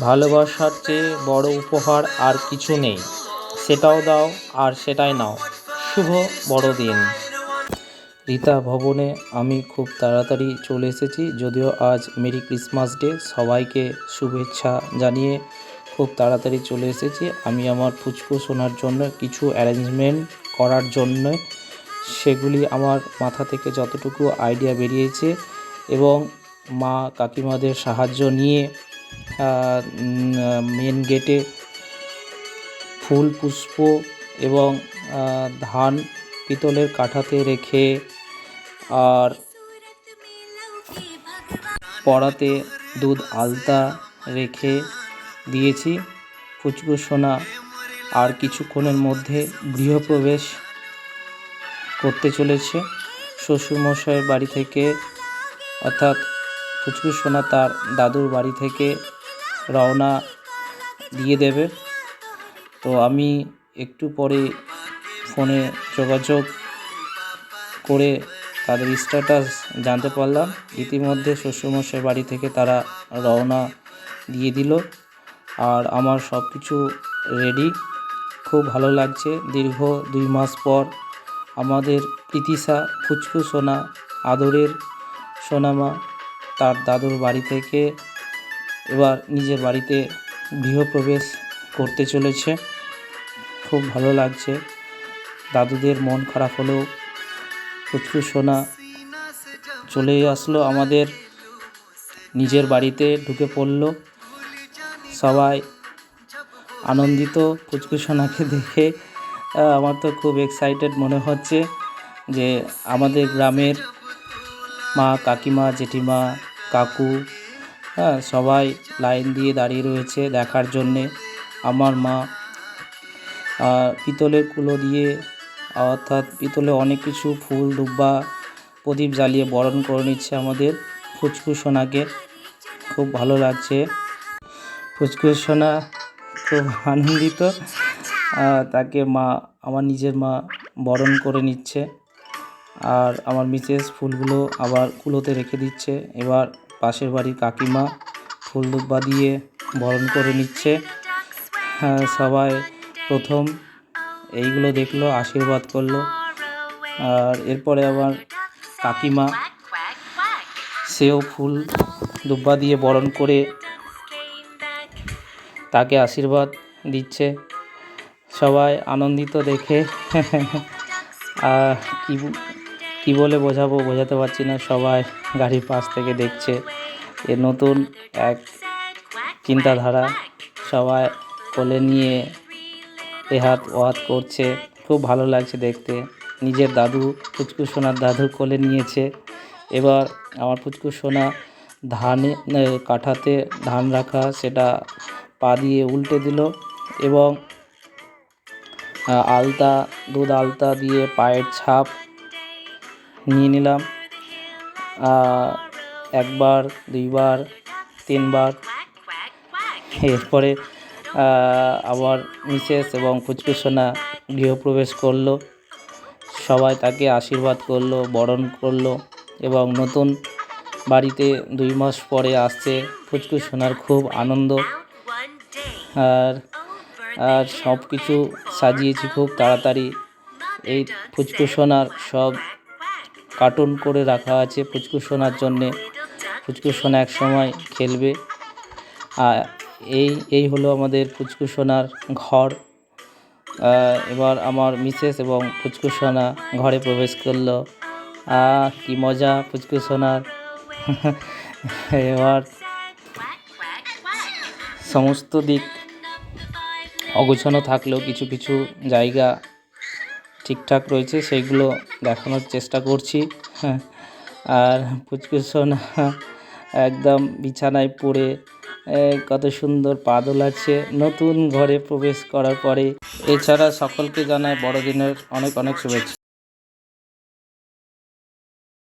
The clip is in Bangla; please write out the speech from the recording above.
ভালোবাসার চেয়ে বড় উপহার আর কিছু নেই। সেটাও দাও আর সেটাই নাও। শুভ বড়দিন। রীতা ভবনে আমি খুব তাড়াতাড়ি চলে এসেছি, যদিও আজ মেরি ক্রিসমাস ডে। সবাইকে শুভেচ্ছা জানিয়ে খুব তাড়াতাড়ি চলে এসেছি। আমি আমার ফুচকু শোনার জন্য, কিছু অ্যারেঞ্জমেন্ট করার জন্য, সেগুলি আমার মাথা থেকে যতটুকু আইডিয়া বেরিয়েছে এবং মা কাকিমাদের সাহায্য নিয়ে মেন গেটে ফুল, পুষ্প এবং ধান পিতলের কাঠাতে রেখে আর পড়াতে দুধ আলতা রেখে দিয়েছি। ফুচকু সোনা আর কিছুক্ষণের মধ্যে গৃহপ্রবেশ করতে চলেছে। শ্বশুরমশাইয়ের বাড়ি থেকে, অর্থাৎ ফুচকু সোনা তার দাদুর বাড়ি থেকে রওনা দিয়ে দেবে। তো আমি একটু পরে ফোনে যোগাযোগ করে তাদের স্ট্যাটাস জানতে পারলাম। ইতিমধ্যে শ্বশুরমশাই বাড়ি থেকে তারা রওনা দিয়ে দিল। আর আমার সব কিছু রেডি খুব ভালো লাগছে। দীর্ঘ দুই মাস পর আমাদের প্রীতিশা ফুচকু সোনা, আদরের সোনামা, তার দাদুর বাড়ি থেকে এবার নিজের বাড়িতে গৃহপ্রবেশ করতে চলেছে। খুব ভালো লাগছে। দাদুদের মন খারাপ হলেও ফুচকু সোনা চলে আসলো আমাদের। নিজের বাড়িতে ঢুকে পড়ল। সবাই আনন্দিত। ফুচকু সোনাকে দেখে আমার তো খুব এক্সাইটেড মনে হচ্ছে যে আমাদের গ্রামের মা, কাকিমা, জেঠিমা, কাকু হ্যাঁ সবাই লাইন দিয়ে দাঁড়িয়ে রয়েছে দেখার জন্যে। আমার মা পিতলের কুলো দিয়ে, অর্থাৎ পিতলে অনেক কিছু ফুল, দুব্বা, প্রদীপ জ্বালিয়ে বরণ করে নিচ্ছে আমাদের ফুচকু সোনাকে। খুব ভালো লাগছে। ফুচকু সোনা খুব আনন্দিত তাকে মা, আমার নিজের মা বরণ করে নিচ্ছে। আর আমার মিসেস ফুলগুলো আবার কুলোতে রেখে দিচ্ছে। এবার পাশের বাড়ির কাকিমা ফুল দুব্বা দিয়ে বরণ করে নিচ্ছে। হ্যাঁ সবাই প্রথম এইগুলো দেখল, আশীর্বাদ করল। আর এরপরে আবার কাকিমা সেও ফুল দুব্বা দিয়ে বরণ করে তাকে আশীর্বাদ দিচ্ছে। সবাই আনন্দিত দেখে। কি কি বলে বোঝাবো? বোঝাতে পারছি না। সবাই গাড়ির পাশ থেকে দেখছে। এ নতুন এক চিন্তাধারা সবাই কোলে নিয়ে এ হাত ও হাত করছে। খুব ভালো লাগছে দেখতে। নিজের দাদু, পুচকু সোনার দাদু কোলে নিয়েছে। এবার আমার পুচকু সোনা ধানে কাঠাতে ধান রাখা, সেটা পা দিয়ে উল্টে দিল এবং আলতা, দুধ আলতা দিয়ে পায়ের ছাপ নিয়ে নিলাম। একবার, দুইবার, তিনবার। এরপরে আবার মিসেস এবং ফুচকু সোনা গৃহপ্রবেশ করল। সবাই তাকে আশীর্বাদ করল, বরণ করল এবং নতুন বাড়িতে দুই মাস পরে আসছে ফুচকু সোনার খুব আনন্দ। আর আর সব কিছু সাজিয়েছি খুব তাড়াতাড়ি। এই ফুচকু সোনার সব কার্টুন করে রাখা আছে ফুচকু সোনার জন্যে। ফুচকু সোনা এক সময় খেলবে। আর এই এই হলো আমাদের ফুচকু সোনার ঘর। এবার আমার মিসেস এবং ফুচকু সোনা ঘরে প্রবেশ করল। আহ, কি মজা ফুচকু সোনার। এবার সমস্ত দিক অগোছানো থাকলেও কিছু কিছু জায়গা ঠিকঠাক রয়েছে, সেইগুলো দেখানোর চেষ্টা করছি। হ্যাঁ আর পুচকু সোনা একদম বিছানায় পড়ে কত সুন্দর পা দোলাচ্ছে নতুন ঘরে প্রবেশ করার পরে এছাড়া সকলকে জানায় বড়দিনের অনেক অনেক শুভেচ্ছা।